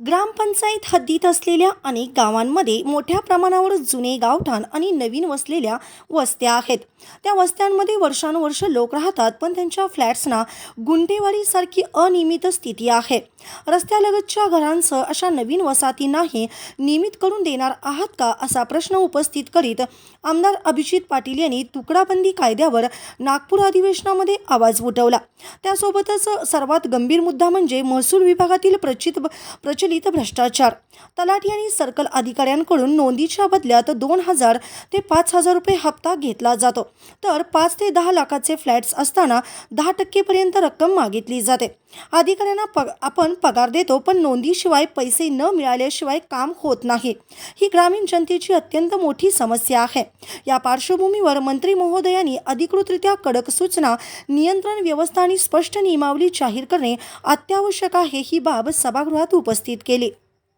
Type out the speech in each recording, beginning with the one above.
ग्रामपंचायत हद्दीत असलेल्या अनेक गावांमध्ये मोठ्या प्रमाणावर जुने गावठाण आणि नवीन वसलेल्या वस्त्या आहेत. त्या वस्त्यांमध्ये वर्षानुवर्ष लोक राहतात पण त्यांच्या फ्लॅट्सना गुंटेवारीसारखी अनियमित स्थिती आहे. रस्त्यालगतच्या घरांसह अशा नवीन वसाहतींनाही नियमित करून देणार आहात का असा प्रश्न उपस्थित करीत आमदार अभिजित पाटील यांनी तुकडाबंदी कायद्यावर नागपूर अधिवेशनामध्ये आवाज उठवला. त्यासोबतच सर्वात गंभीर मुद्दा म्हणजे महसूल विभागातील प्रचित प्रचलित भ्रष्टाचार. तलाठी आणि सर्कल अधिकाऱ्यांकडून नोंदीच्या बदल्यात दोन हजार ते पाच हजार रुपये हप्ता घेतला जातो. तर पाच ते दहा लाखाचे फ्लॅट्स असताना दहा टक्केपर्यंत रक्कम मागितली जाते. अधिकाऱ्यांना पग आपण पगार देतो पण नोंदीशिवाय पैसे न मिळाल्याशिवाय काम होत नाही. ही ग्रामीण जनतेची अत्यंत मोठी समस्या आहे. या पार्श्वभूमीवर मंत्री महोदयांनी अधिकृतरित्या कडक सूचना नियंत्रण व्यवस्था आणि स्पष्ट नियमावली जाहीर करणे अत्यावश्यक आहे ही बाब सभागृहात उपस्थित केली.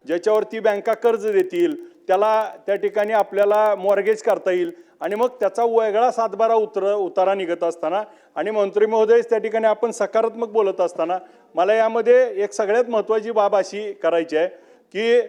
ज्याच्यावरती बँका कर्ज देतील त्याला त्या ठिकाणी आपल्याला मॉर्गेज करता येईल. आणि मग त्याचा वेगळा सातबारा उतर उतारा निघत असताना आणि मंत्री महोदय त्या ठिकाणी आपण सकारात्मक बोलत असताना मला यामध्ये एक सगळ्यात महत्त्वाची बाब अशी करायची आहे की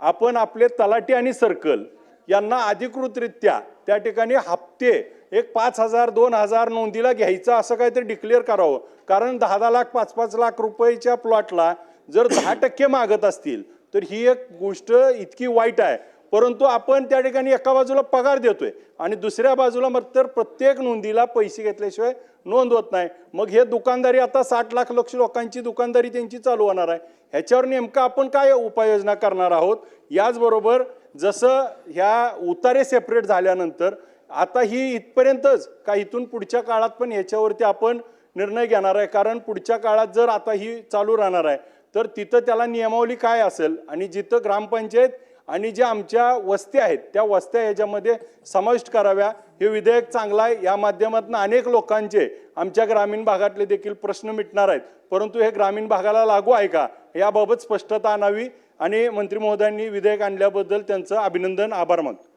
आपण आपले तलाठी आणि सर्कल यांना अधिकृतरित्या त्या ठिकाणी हप्ते एक पाच हजार दोन हजार नोंदीला घ्यायचं असं काहीतरी डिक्लेअर करावं. कारण दहा दहा लाख पाच पाच लाख रुपयेच्या प्लॉटला जर दहा टक्के मागत असतील तर ही एक गोष्ट इतकी वाईट आहे. परंतु आपण त्या ठिकाणी एका बाजूला पगार देतोय आणि दुसऱ्या बाजूला मग तर प्रत्येक नोंदीला पैसे घेतल्याशिवाय नोंद होत नाही. मग हे दुकानदारी आता साठ लाख लक्ष लोकांची दुकानदारी त्यांची चालू होणार आहे. ह्याच्यावर नेमकं आपण काय उपाययोजना करणार आहोत? याचबरोबर जसं ह्या उतारे सेपरेट झाल्यानंतर आता ही इथपर्यंतच का इथून पुढच्या काळात पण ह्याच्यावरती आपण निर्णय घेणार आहे. कारण पुढच्या काळात जर आता ही चालू राहणार आहे तर तिथं त्याला नियमावली काय असेल? आणि जिथं ग्रामपंचायत आणि ज्या आमच्या वस्त्या आहेत त्या वस्त्या याच्यामध्ये समाविष्ट कराव्या. हे विधेयक चांगलं आहे. या माध्यमातून अनेक लोकांचे आमच्या ग्रामीण भागातले देखील प्रश्न मिटणार आहेत. परंतु हे ग्रामीण भागाला लागू आहे का? याबाबत स्पष्टता आणावी आणि मंत्री महोदयांनी विधेयक आणल्याबद्दल त्यांचं अभिनंदन आभार मानतो.